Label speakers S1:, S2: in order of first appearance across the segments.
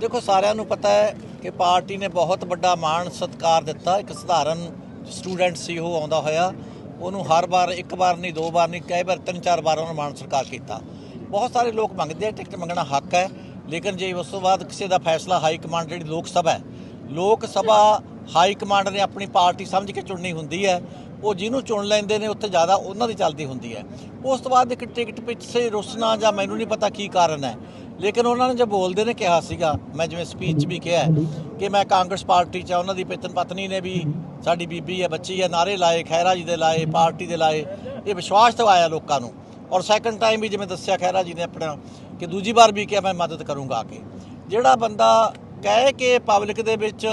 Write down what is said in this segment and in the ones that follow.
S1: ਦੇਖੋ, ਸਾਰਿਆਂ ਨੂੰ ਪਤਾ ਹੈ ਕਿ ਪਾਰਟੀ ਨੇ ਬਹੁਤ ਵੱਡਾ ਮਾਣ ਸਤਿਕਾਰ ਦਿੱਤਾ। ਇੱਕ ਸਧਾਰਨ ਸਟੂਡੈਂਟ ਸੀ ਉਹ, ਆਉਂਦਾ ਹੋਇਆ। ਉਹਨੂੰ ਹਰ ਵਾਰ, ਇੱਕ ਵਾਰ ਨਹੀਂ, ਦੋ ਵਾਰ ਨਹੀਂ, ਕਈ ਵਾਰ ਤਿੰਨ, ਚਾਰ ਵਾਰ ਉਹਨੂੰ ਮਾਣ ਸਤਿਕਾਰ ਕੀਤਾ। ਬਹੁਤ ਸਾਰੇ ਲੋਕ ਮੰਗਦੇ ਆ, ਟਿਕਟ ਮੰਗਣਾ ਹੱਕ ਹੈ। ਲੇਕਿਨ ਜੇ ਉਸ ਤੋਂ ਬਾਅਦ ਕਿਸੇ ਦਾ ਫੈਸਲਾ ਹਾਈ ਕਮਾਂਡ ਜਿਹੜੀ ਲੋਕ ਸਭਾ ਹੈ, ਲੋਕ ਸਭਾ ਹਾਈ ਕਮਾਂਡ ਨੇ ਆਪਣੀ ਪਾਰਟੀ ਸਮਝ ਕੇ ਚੁਣਨੀ ਹੁੰਦੀ ਹੈ। ਉਹ ਜਿਹਨੂੰ ਚੁਣ ਲੈਂਦੇ ਨੇ, ਉੱਥੇ ਜ਼ਿਆਦਾ ਉਹਨਾਂ ਦੀ ਚੱਲਦੀ ਹੁੰਦੀ ਹੈ। ਉਸ ਤੋਂ ਬਾਅਦ ਇੱਕ ਟਿਕਟ ਪਿੱਛੇ ਰੁੱਸਣਾ ਜਾਂ ਮੈਨੂੰ ਨਹੀਂ ਪਤਾ ਕੀ ਕਾਰਨ ਹੈ। ਲੇਕਿਨ ਉਹਨਾਂ ਨੇ ਜੋ ਬੋਲਦੇ ਨੇ ਕਿਹਾ ਸੀਗਾ, ਮੈਂ ਜਿਵੇਂ ਸਪੀਚ ਵੀ ਕਿਹਾ ਕਿ ਮੈਂ ਕਾਂਗਰਸ ਪਾਰਟੀ 'ਚ ਆ, ਉਹਨਾਂ ਦੀ ਪਤਨ ਪਤਨੀ ਨੇ ਵੀ ਸਾਡੀ ਬੀਬੀ ਹੈ, ਬੱਚੀ ਹੈ, ਨਾਰੇ ਲਾਏ ਖੈਰਾ ਜੀ ਦੇ ਲਾਏ, ਪਾਰਟੀ ਦੇ ਲਾਏ, ਇਹ ਵਿਸ਼ਵਾਸ ਦਿਵਾਇਆ ਲੋਕਾਂ ਨੂੰ। ਔਰ ਸੈਕੰਡ ਟਾਈਮ ਵੀ ਜਿਵੇਂ ਦੱਸਿਆ ਖੈਰਾ ਜੀ ਨੇ ਆਪਣਾ ਕਿ ਦੂਜੀ ਵਾਰ ਵੀ ਕਿਹਾ, ਮੈਂ ਮਦਦ ਕਰੂੰਗਾ ਆ ਕੇ। ਜਿਹੜਾ ਬੰਦਾ ਕਹੇ ਕਿ ਪਬਲਿਕ ਦੇ ਵਿੱਚ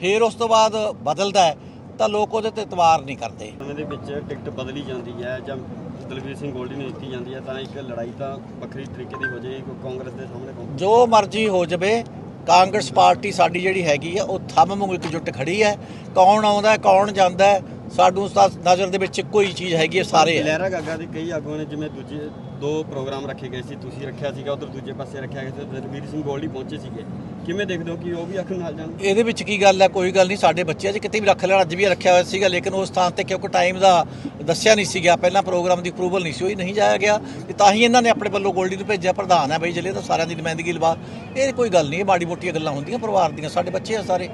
S1: ਫਿਰ ਉਸ ਤੋਂ ਬਾਅਦ ਬਦਲਦਾ ਹੈ, ਤਾਂ ਲੋਕ ਉਹਦੇ ਤੇ ਇਤਵਾਰ ਨਹੀਂ ਕਰਦੇ।
S2: ਸਮੇਂ ਦੇ ਵਿੱਚ ਟਿਕਟ ਬਦਲੀ ਜਾਂਦੀ ਹੈ ਜਾਂ ਦਲਵੀਰ ਸਿੰਘ ਗੋਲਡੀ ਨੂੰ ਦਿੱਤੀ ਜਾਂਦੀ ਹੈ, ਤਾਂ ਇੱਕ ਲੜਾਈ ਤਾਂ ਵੱਖਰੀ ਤਰੀਕੇ ਦੀ ਹੋ ਜਾਏਗੀ ਕਾਂਗਰਸ ਦੇ ਸਾਹਮਣੇ
S1: ਜੋ ਮਰਜ਼ੀ ਹੋ ਜਾਵੇ, ਕਾਂਗਰਸ ਪਾਰਟੀ ਸਾਡੀ ਜਿਹੜੀ ਹੈਗੀ ਆ ਉਹ ਥੰਮ ਵਾਂਗੂ ਇਕਜੁੱਟ ਖੜੀ ਹੈ। ਕੌਣ ਆਉਂਦਾ, ਕੌਣ ਜਾਂਦਾ ਤਾਂ ਨਜ਼ਰ ਦੇ ਵਿੱਚ ਇੱਕੋ ਹੀ ਚੀਜ਼ ਹੈਗੀ ਹੈ ਸਾਰੇ ਹੈ।
S2: ਲਹਿਰਾ ਗਾਗਾ ਦੇ ਕਈ ਆਗੂਆਂ ਨੇ ਜਿਵੇਂ ਦੂਜੇ ਦੋ ਪ੍ਰੋਗਰਾਮ ਰੱਖੇ ਗਏ ਸੀ ਤੁਸੀਂ ਰੱਖਿਆ ਸੀਗਾ ਉਧਰ ਦੂਜੇ ਪਾਸੇ ਰੱਖਿਆ ਗਿਆ ਸੀ ਦਲਵੀਰ ਸਿੰਘ ਗੋਲਡੀ ਪਹੁੰਚੇ ਸੀਗੇ। ਕਿਵੇਂ ਦੇਖਦੇ ਹੋ ਕਿ ਉਹ ਵੀ ਅੱਖ ਨਾਲ ਜਾਣ?
S1: ਇਹਦੇ ਵਿੱਚ ਕੀ ਗੱਲ ਹੈ ਕੋਈ ਗੱਲ ਨਹੀਂ ਸਾਡੇ ਬੱਚੇ ਅੱਜ ਕਿਤੇ ਵੀ ਰੱਖ ਲੈਣ ਅੱਜ ਵੀ ਰੱਖਿਆ ਹੋਇਆ ਸੀਗਾ ਲੇਕਿਨ ਉਸ ਥਾਂ ਤੇ ਕਿਉਂਕਿ ਟਾਈਮ ਦਾ ਦੱਸਿਆ ਨਹੀਂ ਸੀਗਾ ਪਹਿਲਾਂ ਪ੍ਰੋਗਰਾਮ ਦੀ ਅਪਰੂਵਲ ਨਹੀਂ ਸੀ ਹੋਈ ਨਹੀਂ ਜਾਇਆ ਗਿਆ ਤੇ ਤਾਂ ਹੀ ਇਹਨਾਂ ਨੇ ਆਪਣੇ ਵੱਲੋਂ ਗੋਲਡੀ ਨੂੰ ਭੇਜਿਆ ਪ੍ਰਧਾਨ ਹੈ ਬਈ ਜਲੇ ਤਾਂ ਸਾਰਿਆਂ ਦੀ ਨੁਮਾਇੰਦਗੀ ਲਵਾ। ਇਹ ਕੋਈ ਗੱਲ ਨਹੀਂ ਇਹ ਮਾੜੀ ਮੋਟੀਆਂ ਗੱਲਾਂ ਹੁੰਦੀਆਂ ਪਰਿਵਾਰ ਦੀਆਂ ਸਾਡੇ ਬੱਚੇ ਆ ਸਾਰੇ।